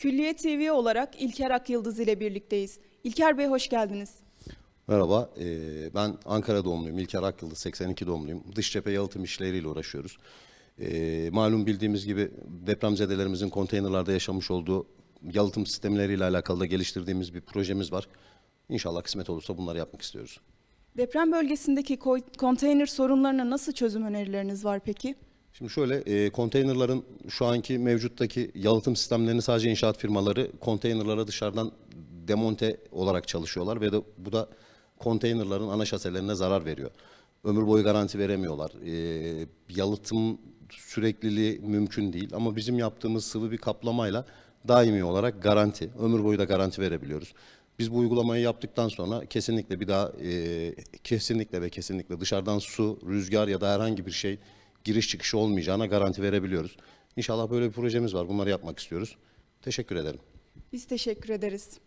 Külliye TV olarak İlker Akyıldız ile birlikteyiz. İlker Bey hoş geldiniz. Merhaba, eee, ben Ankara doğumluyum. İlker Akyıldız, 82 doğumluyum. Dış cephe yalıtım işleriyle uğraşıyoruz. Eee, malum bildiğimiz gibi depremzedelerimizin konteynerlarda yaşamış olduğu yalıtım sistemleriyle alakalı da geliştirdiğimiz bir projemiz var. İnşallah kısmet olursa bunları yapmak istiyoruz. Deprem bölgesindeki konteyner sorunlarına nasıl çözüm önerileriniz var peki? Şimdi şöyle, eee konteynerların şu anki mevcuttaki yalıtım sistemlerini sadece inşaat firmaları konteynerlara dışarıdan demonte olarak çalışıyorlar ve de bu da konteynerların ana şaselerine zarar veriyor. Ömür boyu garanti veremiyorlar. Eee, yalıtım sürekliliği mümkün değil ama bizim yaptığımız sıvı bir kaplamayla daimi olarak garanti, ömür boyu da garanti verebiliyoruz. Biz bu uygulamayı yaptıktan sonra kesinlikle bir daha eee, kesinlikle ve kesinlikle dışarıdan su, rüzgar ya da herhangi bir şey giriş çıkışı olmayacağına garanti verebiliyoruz. İnşallah böyle bir projemiz var. Bunları yapmak istiyoruz. Teşekkür ederim. Biz teşekkür ederiz.